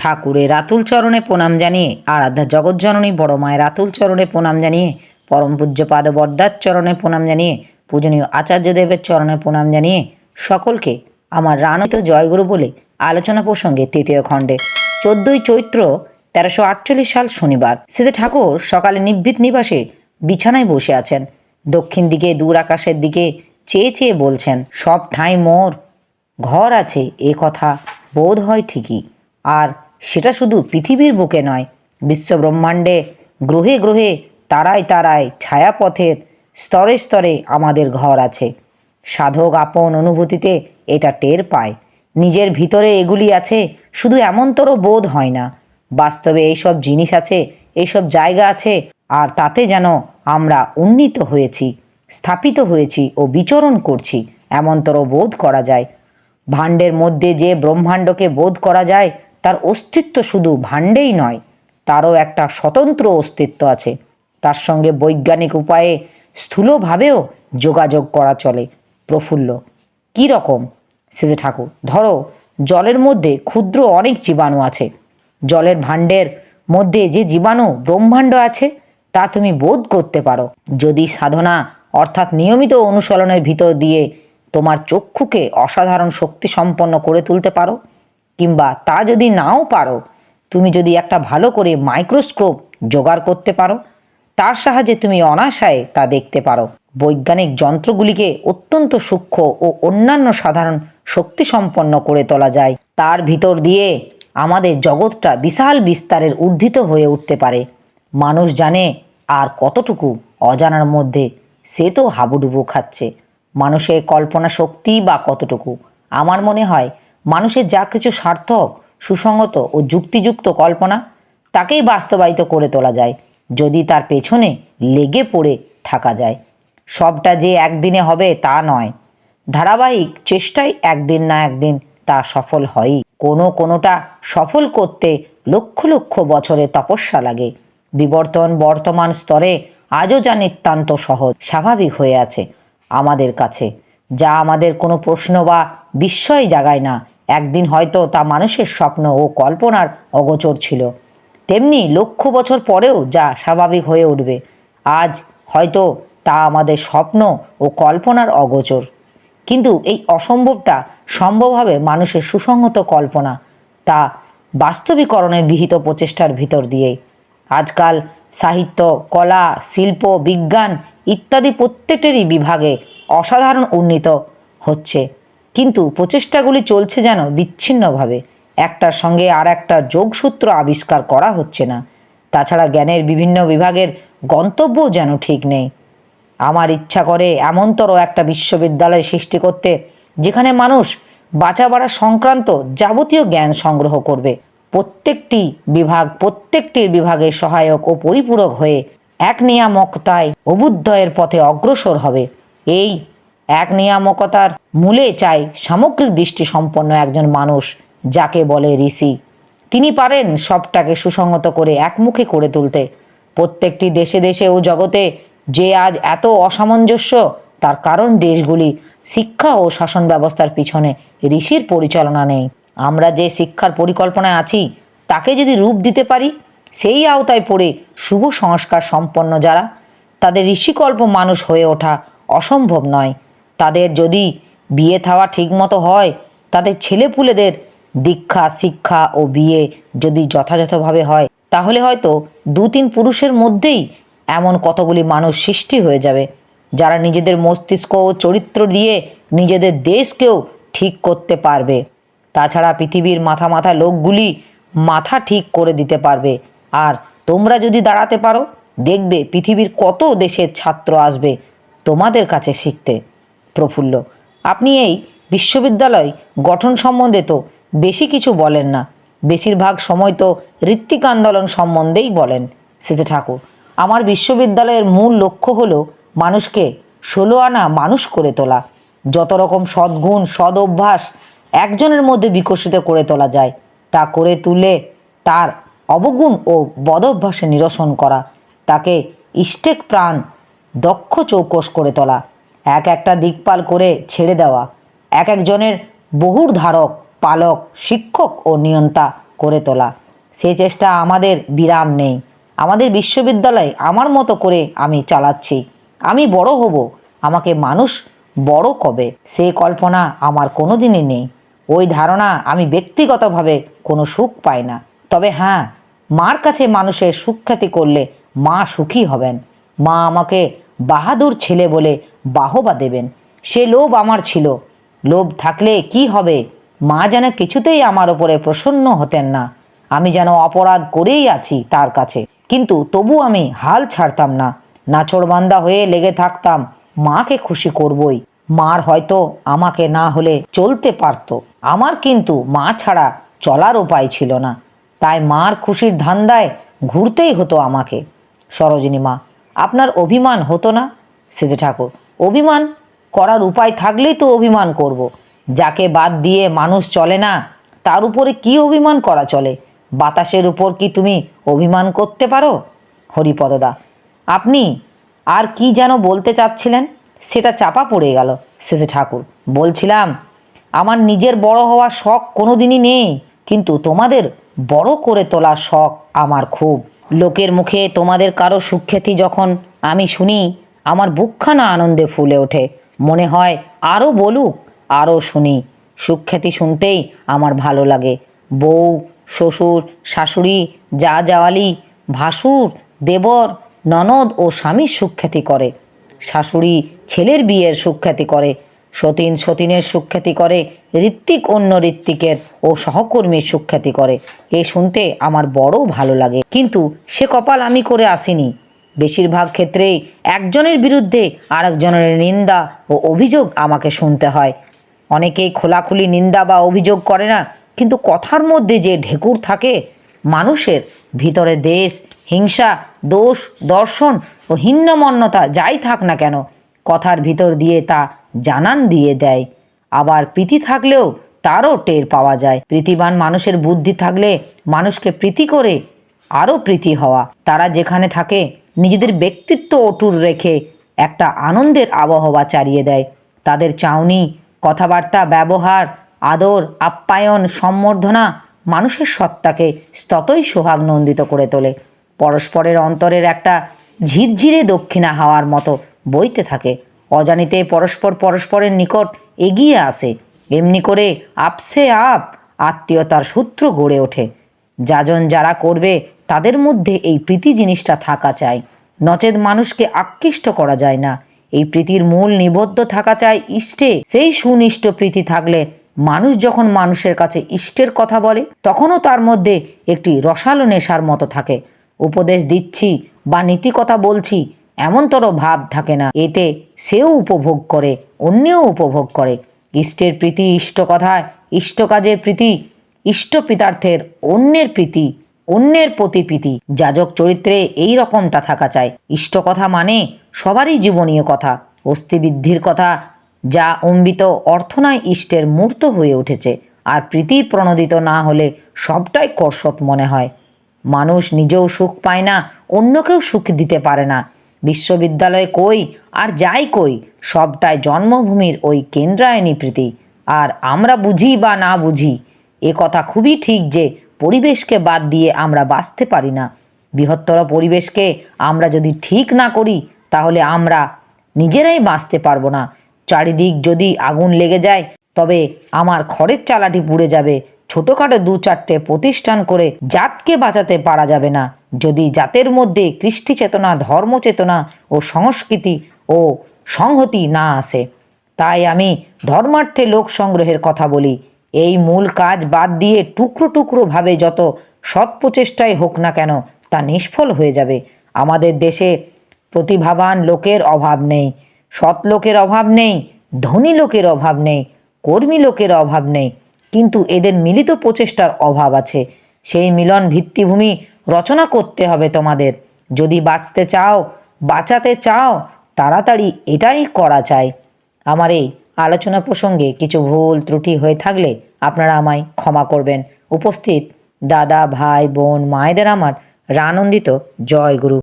ঠাকুরের রাতুল চরণে প্রণাম জানিয়ে, আরাধ্যা জগৎজননী বড় মায়ের রাতুল চরণে প্রণাম জানিয়ে, পরম পূজ্যপাদ বরদার চরণে প্রণাম জানিয়ে, পূজনীয় আচার্যদেবের চরণে প্রণাম জানিয়ে, সকলকে আমার রানত জয়গুরু বলে আলোচনা প্রসঙ্গে তৃতীয় খণ্ডে। চোদ্দই চৈত্র তেরোশো আটচল্লিশ সাল শনিবার। শ্রীতে ঠাকুর সকালে নিভৃত নিবাসে বিছানায় বসে আছেন। দক্ষিণ দিকে, দূর আকাশের দিকে চেয়ে চেয়ে বলছেন, সব ঠাঁই মোর, ঘর আছে, এ কথা বোধ হয় ঠিকই। আর সেটা শুধু পৃথিবীর বুকে নয়, বিশ্বব্রহ্মাণ্ডে গ্রহে গ্রহে, তারায় তারায়, ছায়াপথের স্তরে স্তরে আমাদের ঘর আছে। সাধক আপন অনুভূতিতে এটা টের পায়। নিজের ভিতরে এগুলি আছে, শুধু এমনতরও বোধ হয় না। বাস্তবে এইসব জিনিস আছে, এইসব জায়গা আছে, আর তাতে যেন আমরা উন্নীত হয়েছি, স্থাপিত হয়েছি ও বিচরণ করছি, এমনতর বোধ করা যায়। ভাণ্ডের মধ্যে যে ব্রহ্মাণ্ডকে বোধ করা যায় তার অস্তিত্ব শুধু ভাণ্ডেই নয়, তারও একটা স্বতন্ত্র অস্তিত্ব আছে। তার সঙ্গে বৈজ্ঞানিক উপায়ে স্থূলভাবেও যোগাযোগ করা চলে। প্রফুল্ল, কী রকম? সেজে ঠাকুর, ধরো, জলের মধ্যে ক্ষুদ্র অনেক জীবাণু আছে। জলের ভাণ্ডের মধ্যে যে জীবাণু ব্রহ্মাণ্ড আছে, তা তুমি বোধ করতে পারো। যদি সাধনা অর্থাৎ নিয়মিত অনুসরণের ভিতর দিয়ে তোমার চক্ষুকে অসাধারণ শক্তি সম্পন্ন করে তুলতে পারো কিংবা তা যদি নাও পারো, তুমি যদি একটা ভালো করে মাইক্রোস্কোপ জোগাড় করতে পারো, তার সাহায্যে তুমি অনাশায় তা দেখতে পারো। বৈজ্ঞানিক যন্ত্রগুলিকে অত্যন্ত সূক্ষ্ম ও অন্যান্য সাধারণ শক্তি সম্পন্ন করে তোলা যায়। তার ভিতর দিয়ে আমাদের জগৎটা বিশাল বিস্তারের উদ্ধৃত হয়ে উঠতে পারে। মানুষ জানে আর কতটুকু অজানার মধ্যে সে তো হাবুডুবু খাচ্ছে। মানুষের কল্পনা শক্তি বা কতটুকু? আমার মনে হয় মানুষের যা কিছু সার্থক সুসঙ্গত ও যুক্তিযুক্ত কল্পনা, তাকেই বাস্তবায়িত করে তোলা যায়। যদি তার পেছনে লেগে পড়ে থাকা যায়। সবটা যে একদিনে হবে তা নয়। ধারাবাহিক চেষ্টায় একদিন না একদিন তা সফল হয়ই। কোনো কোনোটা সফল করতে লক্ষ লক্ষ বছরে তপস্যা লাগে। বিবর্তন বর্তমান স্তরে আজও যা নিতান্ত সহজ, স্বাভাবিক হয়ে আছে আমাদের কাছে। যা আমাদের কোনো প্রশ্ন বা বিস্ময় জাগায় না। একদিন হয়তো তা মানুষের স্বপ্ন ও কল্পনার অগোচর ছিল। তেমনি লক্ষ বছর পরেও যা স্বাভাবিক হয়ে উঠবে। আজ হয়তো তা আমাদের স্বপ্ন ও কল্পনার অগোচর। কিন্তু এই অসম্ভবটা সম্ভব হবে মানুষের সুসংহত কল্পনা। তা বাস্তবীকরণের বিহিত প্রচেষ্টার ভিতর দিয়েই। আজকাল সাহিত্য, কলা, শিল্প, বিজ্ঞান ইত্যাদি প্রত্যেকটিরই বিভাগে অসাধারণ উন্নীত হচ্ছে। কিন্তু প্রচেষ্টাগুলি চলছে যেন বিচ্ছিন্নভাবে। একটার সঙ্গে আর একটা যোগসূত্র আবিষ্কার করা হচ্ছে না। তাছাড়া জ্ঞানের বিভিন্ন বিভাগের গন্তব্যও যেন ঠিক নেই। আমার ইচ্ছা করে এমনতর একটা বিশ্ববিদ্যালয় সৃষ্টি করতে, যেখানে মানুষ বাঁচা বাড়া সংক্রান্ত যাবতীয় জ্ঞান সংগ্রহ করবে। প্রত্যেকটি বিভাগ, প্রত্যেকটির বিভাগের সহায়ক ও পরিপূরক হয়ে এক নিয়ামকতায় অবুদ্ধয়ের পথে অগ্রসর হবে। এই এক নিয়ামকতার মূলে চাই সামগ্রিক দৃষ্টি সম্পন্ন একজন মানুষ, যাকে বলে ঋষি। তিনি পারেন সবটাকে সুসংগত করে একমুখী করে তুলতে। প্রত্যেকটি দেশে দেশে ও জগতে যে আজ এত অসামঞ্জস্য, তার কারণ দেশগুলি শিক্ষা ও শাসন ব্যবস্থার পিছনে ঋষির পরিচালনা নেই। আমরা যে শিক্ষার পরিকল্পনায় আছি, তাকে যদি রূপ দিতে পারি সেই আওতায় পড়ে শুভ সংস্কার সম্পন্ন যারা। তাদের ঋষিকল্প মানুষ হয়ে ওঠা অসম্ভব নয়। তাদের যদি বিয়ে থাওয়া ঠিকমতো হয়, তাদের ছেলেপুলেদের দীক্ষা, শিক্ষা ও বিয়ে যদি যথাযথভাবে হয়, তাহলে হয়তো দু তিন পুরুষের মধ্যেই এমন কতগুলি মানুষ সৃষ্টি হয়ে যাবে, যারা নিজেদের মস্তিষ্ক ও চরিত্র দিয়ে নিজেদের দেশকেও ঠিক করতে পারবে। তাছাড়া পৃথিবীর মাথা মাথা লোকগুলি মাথা ঠিক করে দিতে পারবে। আর তোমরা যদি দাঁড়াতে পারো, দেখবে পৃথিবীর কত দেশের ছাত্র আসবে তোমাদের কাছে শিখতে। প্রফুল্ল, আপনি এই বিশ্ববিদ্যালয় গঠন সম্বন্ধে তো বেশি কিছু বলেন না। বেশিরভাগ সময় তো ঋত্বিক আন্দোলন সম্বন্ধেই বলেন, সেজে ঠাকুর। আমার বিশ্ববিদ্যালয়ের মূল লক্ষ্য হলো মানুষকে ষোলো আনা মানুষ করে তোলা। যত রকম সদ্গুণ সদ অভ্যাস একজনের মধ্যে বিকশিত করে তোলা যায়, তা করে তুলে তার অবগুণ ও বদভ্যাসে নিরসন করা। তাকে ইষ্টেক প্রাণ দক্ষ চৌকস করে তোলা, এক একটা দিকপাল করে ছেড়ে দেওয়া, এক একজনের বহুর ধারক, পালক, শিক্ষক ও নিয়ন্তা করে তোলা। সে চেষ্টা আমাদের বিরাম নেই। আমাদের বিশ্ববিদ্যালয় আমার মতো করে আমি চালাচ্ছি। আমি বড় হব। আমাকে মানুষ বড় কবে? সে কল্পনা আমার কোনো দিনই নেই। ওই ধারণা আমি ব্যক্তিগতভাবে কোনো সুখ পাই না। তবে হ্যাঁ মার কাছে মানুষের সুখ্যাতি করলে মা সুখী হবেন। মা আমাকে বাহাদুর ছেলে বলে বাহবা দেবেন। সে লোভ আমার ছিল। লোভ থাকলে কি হবে? মা যেন কিছুতেই আমার ওপরে প্রসন্ন হতেন না। আমি যেন অপরাধ করেই আছি তার কাছে। কিন্তু তবু আমি হাল ছাড়তাম না। নাছোড়বান্দা হয়ে লেগে থাকতাম। মাকে খুশি করবই। মার হয়তো আমাকে না হলে চলতে পারতো। আমার কিন্তু মা ছাড়া চলার উপায় ছিল না। তাই মার খুশির ধান্দায় ঘুরতেই হতো আমাকে। সরোজিনী মা, আপনার অভিমান হতো না? সেজে ঠাকুর, অভিমান করার উপায় থাকলেই তো অভিমান করব। যাকে বাদ দিয়ে মানুষ চলে না, তার উপরে কি অভিমান করা চলে? বাতাসের উপর কি তুমি অভিমান করতে পারো? হরিপদদা, আপনি আর কি যেন বলতে চাচ্ছিলেন? সেটা চাপা পড়ে গেল শেষে ঠাকুর। বলছিলাম, আমার নিজের বড় হওয়ার শখ কোনো দিনই নেই, কিন্তু তোমাদের বড় করে তোলার শখ আমার খুব। লোকের মুখে তোমাদের কারও সুখ্যাতি যখন আমি শুনি, আমার বুকখানা আনন্দে ফুলে ওঠে। মনে হয় আরও বলুক আরও শুনি। সুখ্যাতি শুনতেই আমার ভালো লাগে। বউ, শ্বশুর, শাশুড়ি, যা জাওয়ালি, ভাসুর, দেবর, ননদ ও স্বামীর সুখ্যাতি করে। শাশুড়ি ছেলের বিয়ের সুখ্যাতি করে। সতীন সতীনের সুখ্যাতি করে, ঋত্বিক অন্য ঋত্বিকের ও সহকর্মীর সুখ্যাতি করে। এ শুনতে আমার বড় ভালো লাগে। কিন্তু সে কপাল আমি করে আসিনি। বেশিরভাগ ক্ষেত্রেই একজনের বিরুদ্ধে আরেকজনের নিন্দা ও অভিযোগ আমাকে শুনতে হয়। অনেকেই খোলাখুলি নিন্দা বা অভিযোগ করে না, কিন্তু কথার মধ্যে যে ঢেকুর থাকে, মানুষের ভিতরে দেশ, হিংসা, দোষ, দর্শন ও হিন্নমন্যতা যাই থাক না কেন কথার ভিতর দিয়ে তা জানান দিয়ে দেয়। আবার প্রীতি থাকলেও তারও টের পাওয়া যায়। প্রীতিবান মানুষের বুদ্ধি থাকলে মানুষকে প্রীতি করে আরও প্রীতি হওয়া। তারা যেখানে থাকে, নিজেদের ব্যক্তিত্ব অটুট রেখে একটা আনন্দের আবহাওয়া চারিয়ে দেয়। তাদের চাউনি, কথাবার্তা, ব্যবহার, আদর, আপ্যায়ন, সম্বর্ধনা মানুষের সত্তাকে ততই সোহাগনন্দিত করে তোলে। পরস্পরের অন্তরের একটা ঝিরঝিরে দক্ষিণা হাওয়ার মতো বইতে থাকে। অজানিতে পরস্পর পরস্পরের নিকট এগিয়ে আসে। এমনি করে আপসে আপ আত্মীয়তার সূত্র গড়ে ওঠে। যাজন যারা করবে, তাদের মধ্যে এই প্রীতি জিনিসটা থাকা চাই। নচেত মানুষকে আকৃষ্ট করা যায় না। এই প্রীতির মূল নিবদ্ধ থাকা চাই ইষ্টে। সেই সুনিষ্ট প্রীতি থাকলে মানুষ যখন মানুষের কাছে ইষ্টের কথা বলে, তখনও তার মধ্যে একটি রসালো নেশার মতো থাকে। উপদেশ দিচ্ছি বা নীতি কথা বলছি এমনতর ভাব থাকে না। এতে সেও উপভোগ করে, অন্যেও উপভোগ করে। ইষ্টের প্রীতি ইষ্ট কথায়, ইষ্ট কাজের প্রীতি ইষ্ট পিতার্থের অন্যের প্রীতি অন্যের প্রতি প্রীতি। যাজক চরিত্রে এই রকমটা থাকা চাই। ইষ্ট কথা মানে সবারই জীবনীয় কথা, অস্থিবৃদ্ধির কথা, যা অম্বিত অর্থ নয় ইষ্টের মূর্ত হয়ে উঠেছে। আর প্রীতি প্রণোদিত না হলে সবটাই কর্ষত মনে হয়। মানুষ নিজেও সুখ পায় না, অন্যকেও সুখ দিতে পারে না। বিশ্ববিদ্যালয়ে কই আর যাই কই, সবটাই জন্মভূমির ওই কেন্দ্রায়নী প্রীতি। আর আমরা বুঝি বা না বুঝি, এ কথা খুবই ঠিক যে পরিবেশকে বাদ দিয়ে আমরা বাঁচতে পারি না। বৃহত্তর পরিবেশকে আমরা যদি ঠিক না করি, তাহলে আমরা নিজেরাই বাঁচতে পারব না। চারিদিক যদি আগুন লেগে যায়, তবে আমার খড়ের চালাটি পুড়ে যাবে ছোটোখাটো দু চারটে প্রতিষ্ঠান করে জাতকে বাঁচাতে পারা যাবে না। যদি জাতের মধ্যে কৃষ্টি চেতনা ধর্ম চেতনা ও সংস্কৃতি ও সংহতি না আসে, তাই আমি ধর্মার্থে লোক সংগ্রহের কথা বলি। এই মূল কাজ বাদ দিয়ে টুকরো টুকরো ভাবে যত সৎ প্রচেষ্টাই হোক না কেন, তা নিষ্ফল হয়ে যাবে। আমাদের দেশে প্রতিভাবান লোকের অভাব নেই। সৎ লোকের অভাব নেই, ধনী লোকের অভাব নেই, কর্মী লোকের অভাব নেই। কিন্তু এদের মিলিত প্রচেষ্টার অভাব আছে। সেই মিলন ভিত্তিভূমি রচনা করতে হবে তোমাদের। যদি বাঁচতে চাও, বাঁচাতে চাও, তাড়াতাড়ি এটাই করা চাই। আমার এই আলোচনা প্রসঙ্গে কিছু ভুল ত্রুটি হয়ে থাকলে আপনারা আমায় ক্ষমা করবেন। উপস্থিত দাদা, ভাই, বোন, মায়েদের আমার রানন্দিত জয় গুরু